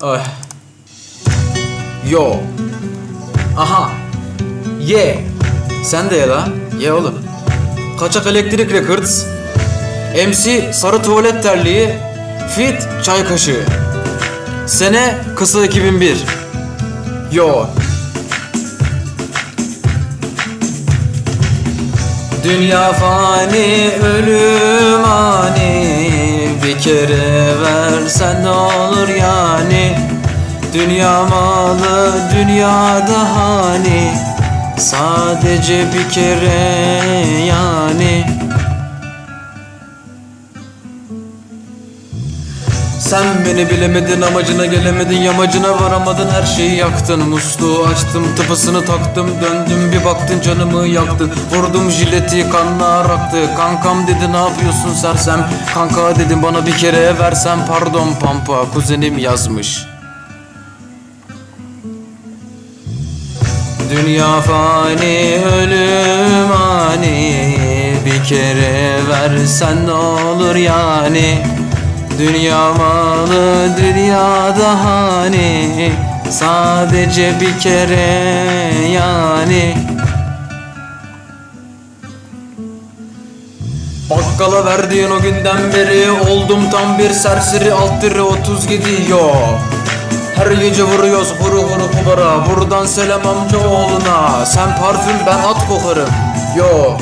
Ay. Yo. Aha. Ye. Sen de ye la. Ye oğlum. Kaçak elektrik records. MC sarı tuvalet terliği. Fit çay kaşığı. Sene kısa 2001. Yo. Dünya fani, ölüm ani Bir kere versen ne olur yani Dünya malı, dünyada hani. Sadece bir kere yani. Sen beni bilemedin amacına gelemedin yamacına varamadın. Her şeyi yaktın Musluğu açtım tıpasını taktım. Döndüm bir baktın canımı yaktın Vurdum jileti kanlar aktı. Kankam dedi ne yapıyorsun sersem? Kanka dedim bana bir kere versen pardon pampa. Kuzenim yazmış Dünya fani ölüm ani. Bir kere versen ne olur yani? Dünya malı dünyada hani Sadece bir kere yani. Bakkala verdiğin o günden beri Oldum tam bir serseri alt lira 30 gidiyor her gece vuruyoruz huru huru kubara Buradan selam amca oğluna Sen parfüm ben at kokarım. Yo.